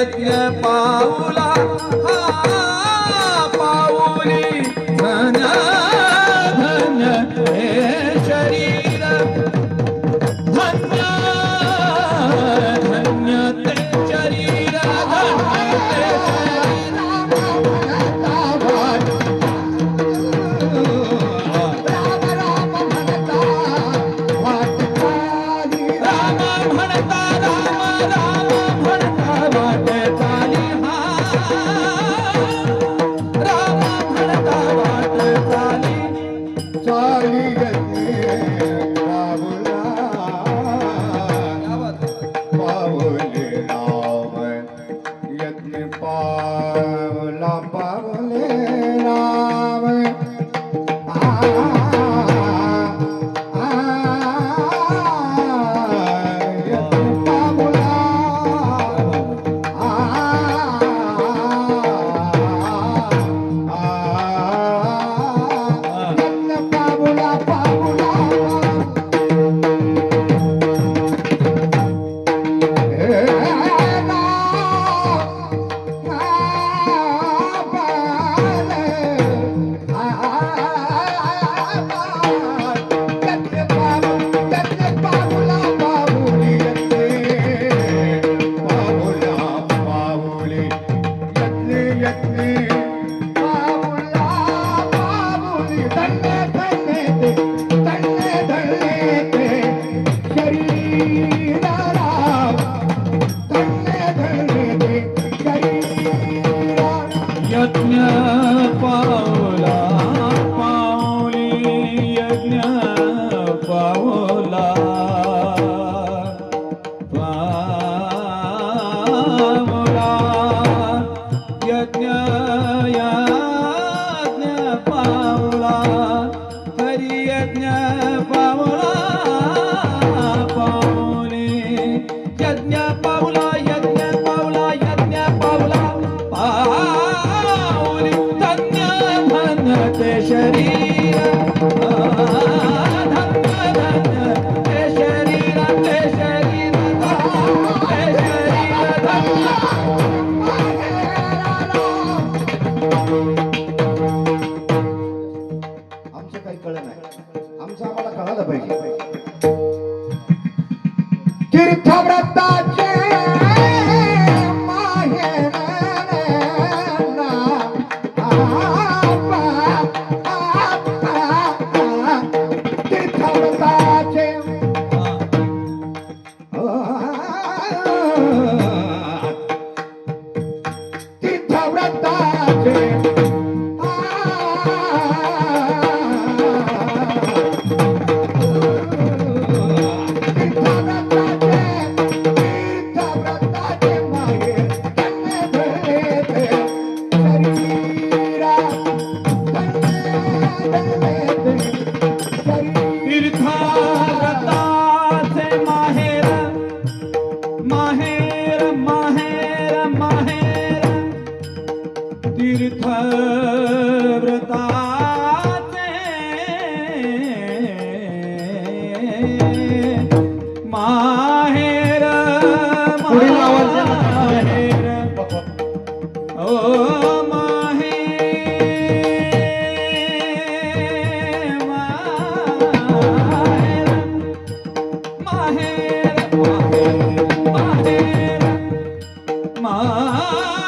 यज्ञ पाऊला சாலிகத்தே प्रज्ञा पावला. पावला. यज्ञ यज्ञ पावला. हरि पावला. पावले यज्ञ पावला यज्ञ पावला यज्ञ पावला. पावले धन्य धन्य शरीर. मां